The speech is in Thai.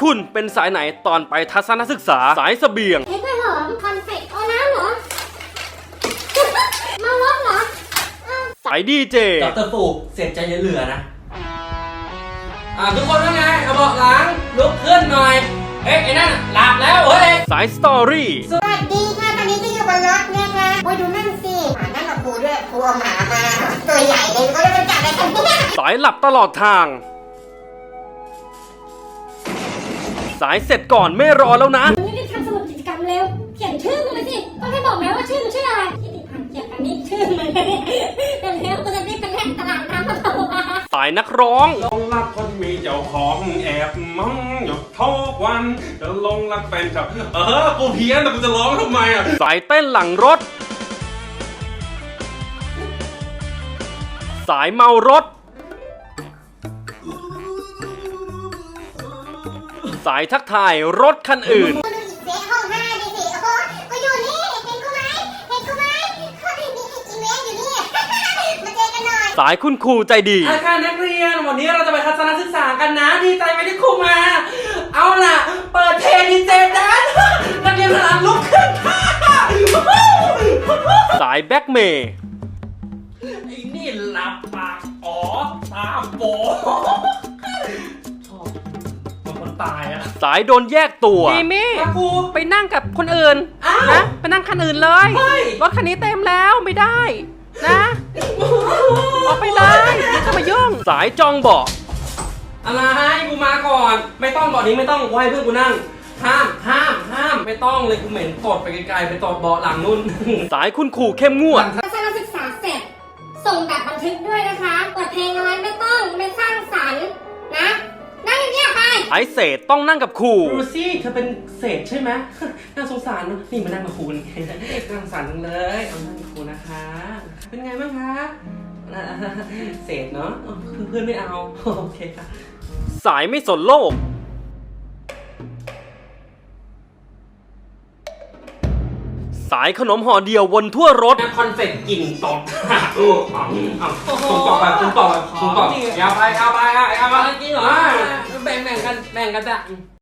คุณเป็นสายไหนตอนไปทัศนศึกษาสายเสบียงเค้กกล้วยหอมคอนเฟกเอาน้ำเหรอ มารถเหรอสายดีเจดรฟูกเสียใจเหลือๆนะ อ่าทุกคนว่าไงเอาเบาะหลังลุกขึ้นหน่อย เอ๊ะไอ้นั่นน่ะหลับแล้วเฮ้ย สายสตอรี่ สวัสดีค่ะตอนนี้ก็อยู่บนรถนะคะโอ้ยดูนั่นสิหมานั่นกับครูด้วยครูเอาหมามา ตัวใหญ่เลยก็เลยเป็นจับอะไรกันเนี่ย สายหลับตลอดทาง สายเสร็จก่อนไม่รอแล้วนะ มึงรีบทำสมุดกิจกรรมเร็ว เขียนชื่อมึงมาสิ ต้องให้บอกไหมว่าชื่อมึงชื่ออะไรที่ติดผ่านเขียนอันนี้ชื่อมึงเร็วๆกูจะรีบไปแล่นตลาดน้ำมาโตมาสายนักร้อง ลงรักคนมีเจ้าของแอบมองอยู่ทุกวันจะลงรักแฟนคลับเออกูเพี้ยนแต่กูจะร้องทำไมอะ สายเต้นหลังรถ สายเมารถ สายทักทายรถคันอื่นดูอีกเจ๊ห้องห้าดิสิโอ้โหกูอยู่นี่เห็นกูไหมเห็นกูไหมเฮ้ยมีอีเมลอยู่นี่มาเจอกันหน่อยสายคุณครูใจดี อาคารนักเรียนวันนี้เราจะไปทัศนศึกษากันนะ ดีใจไหมที่ครูมา เอาล่ะ เปิดเพลงดีเจดันนักเรียนพลังลุกขึ้นค่ะสายแบ็กเมย์ไอ้นี่หลับปากอ๋อตาโบชอบบางคน ตายอะสายโดนแยกตัว ดีมี่ครู ไปนั่งกับคนอื่นอ้าวนะไปนั่งคันอื่นเลยเฮ้ยรถคันนี้เต็มแล้วไม่ได้นะออกไปเลยไม่ต้องมายุ่งสายจองเบาะอะไรกูมาก่อน ไม่ต้องเบาะนี้ไม่ต้องกูให้เพื่อนกูนั่ง ห้ามห้ามห้ามไม่ต้องเลยกูเหม็นตดไปไกลๆไปตดเบาะหลังนู่น สายคุณครูเข้มงวดทัศน ไปสายเศษต้องนั่งกับครูดูสิเธอเป็นเศษใช่ไหม น่าสงสารเนอะนี่มานั่งกับครูนี่น่าสงสารจังเลยเอานั่งกับครูนะคะ เป็นไงบ้างคะอ่าเศษเนาะอ๋อเพื่อนๆไม่เอา โอเคค่ะ สายไม่สนโลก สายขนมห่อเดียววนทั่วรถ คอนเฟกต์กลิ่นตดโอ้เอาเอาคุณตอบไปคุณตอบไปคุณตอบยาวไปยาวไปอะยาวไปจริงเหรอแบ่งแบ่งกันแบ่งกันจ้ะ